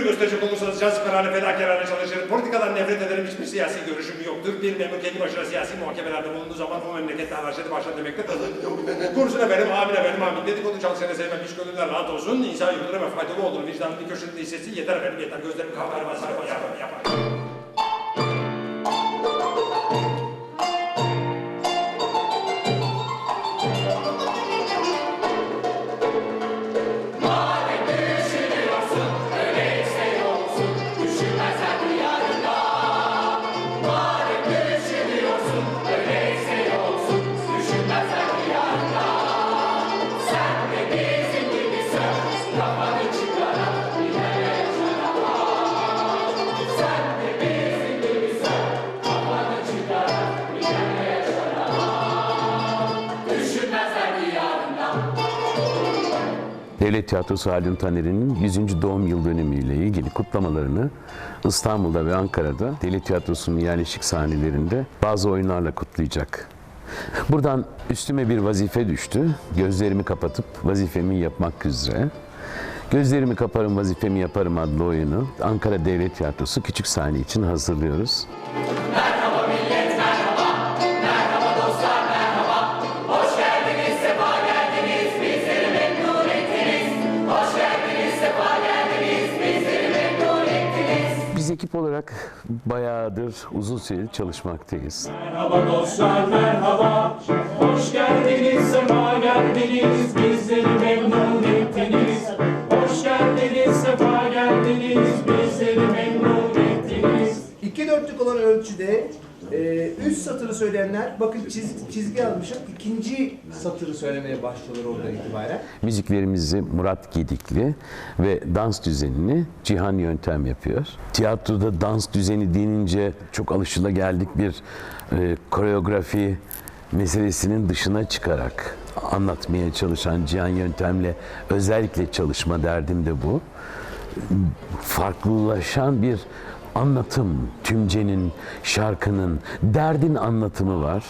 Günü gösterecek olursanız cansperhane fedakarane çalışır. Politikadan nefret ederim. Hiçbir siyasi görüşüm yoktur. Bir memur kendi başına siyasi muhakemelerde bulunduğu zaman bu memlekette anarşidi başlar demekte Kursun efendim, amin efendim, amin. Dedikodu çalışanı sevmem. İş gönüller rahat olsun. İnsan ve faydalı olduğunu vicdanın bir köşesinde hissetsin. Yeter efendim, yeter. Gözlerim kahver basar, yapar, yapar. Devlet Tiyatrosu Haldun Taner'in 100. doğum yıl dönümüyle ilgili kutlamalarını İstanbul'da ve Ankara'da Devlet Tiyatrosu'nun yerleşik sahnelerinde bazı oyunlarla kutlayacak. Buradan üstüme bir vazife düştü. Gözlerimi kapatıp vazifemi yapmak üzere. Gözlerimi kaparım vazifemi yaparım adlı oyunu Ankara Devlet Tiyatrosu küçük sahne için hazırlıyoruz. Biz ekip olarak bayağıdır uzun süredir çalışmaktayız. Merhaba dostlar merhaba Hoş geldiniz sefa geldiniz Bizleri söyleyenler, bakın çiz- çizgi almışım, ikinci satırı söylemeye başlıyorlar oradan itibaren. Müziklerimizi Murat Gedikli ve dans düzenini Cihan Yöntem yapıyor. Tiyatroda dans düzeni denince çok alışılageldik bir e, koreografi meselesinin dışına çıkarak anlatmaya çalışan Cihan Yöntem'le özellikle çalışma derdim de bu. Farklılaşan bir anlatım, tümcenin, şarkının, derdin anlatımı var.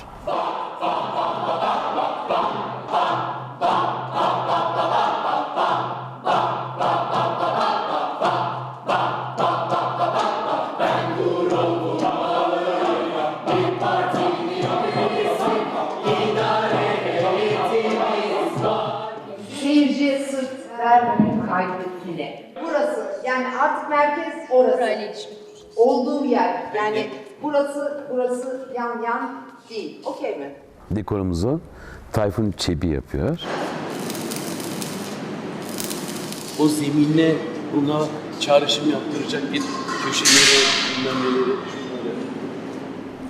Seyirciye sırt vermenin kaydettiğine. Burası yani artık merkez orası. Olduğu yer. Yani burası burası yan yan değil. Okey mi? Dekorumuzu Tayfun Çebi yapıyor. o zeminle buna çağrışım yaptıracak bir köşeleri, bilmem neleri, şunları.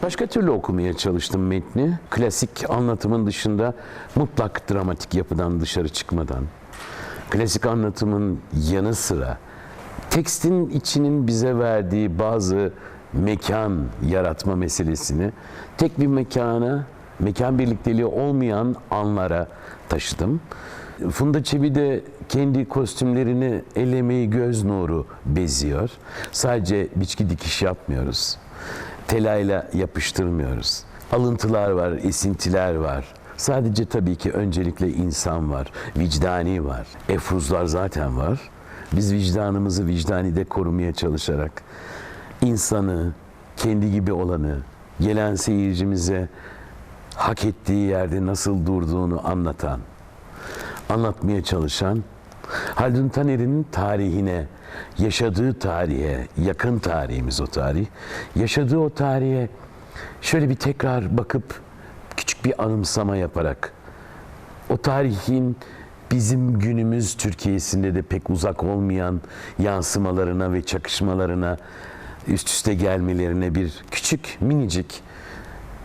Başka türlü okumaya çalıştım metni. Klasik anlatımın dışında mutlak dramatik yapıdan dışarı çıkmadan. Klasik anlatımın yanı sıra tekstin içinin bize verdiği bazı mekan yaratma meselesini tek bir mekana, mekan birlikteliği olmayan anlara taşıdım. Funda Çebi de kendi kostümlerini el göz nuru beziyor. Sadece biçki dikiş yapmıyoruz telayla yapıştırmıyoruz. Alıntılar var, esintiler var. Sadece tabii ki öncelikle insan var, vicdani var. Efruzlar zaten var. Biz vicdanımızı vicdanide korumaya çalışarak insanı, kendi gibi olanı, gelen seyircimize hak ettiği yerde nasıl durduğunu anlatan, anlatmaya çalışan Haldun Taner'in tarihine, yaşadığı tarihe, yakın tarihimiz o tarih, yaşadığı o tarihe şöyle bir tekrar bakıp küçük bir anımsama yaparak o tarihin bizim günümüz Türkiye'sinde de pek uzak olmayan yansımalarına ve çakışmalarına üst üste gelmelerine bir küçük minicik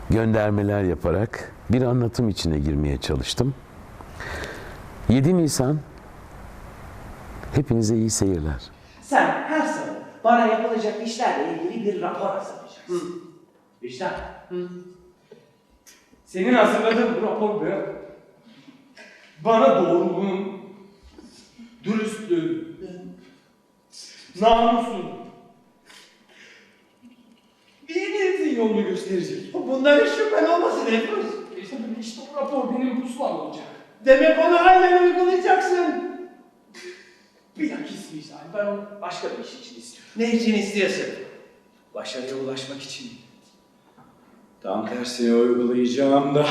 göndermeler yaparak bir anlatım içine girmeye çalıştım. 7 Nisan hepinize iyi seyirler. Sen her sabah bana yapılacak işlerle ilgili bir rapor hazırlayacaksın. İşte Senin hazırladığın bu rapor böyle Bana doğruluğun Dürüstlüğün Namusun İyi niyetin yolunu gösterecek Bundan hiç şüphen olmasın Efruz. İşte, işte bu rapor benim pusulam olacak Demek onu aynen uygulayacaksın. Bilakis misal ben onu başka bir iş için istiyorum. Ne için istiyorsun? Başarıya ulaşmak için. Tam tersini uygulayacağım da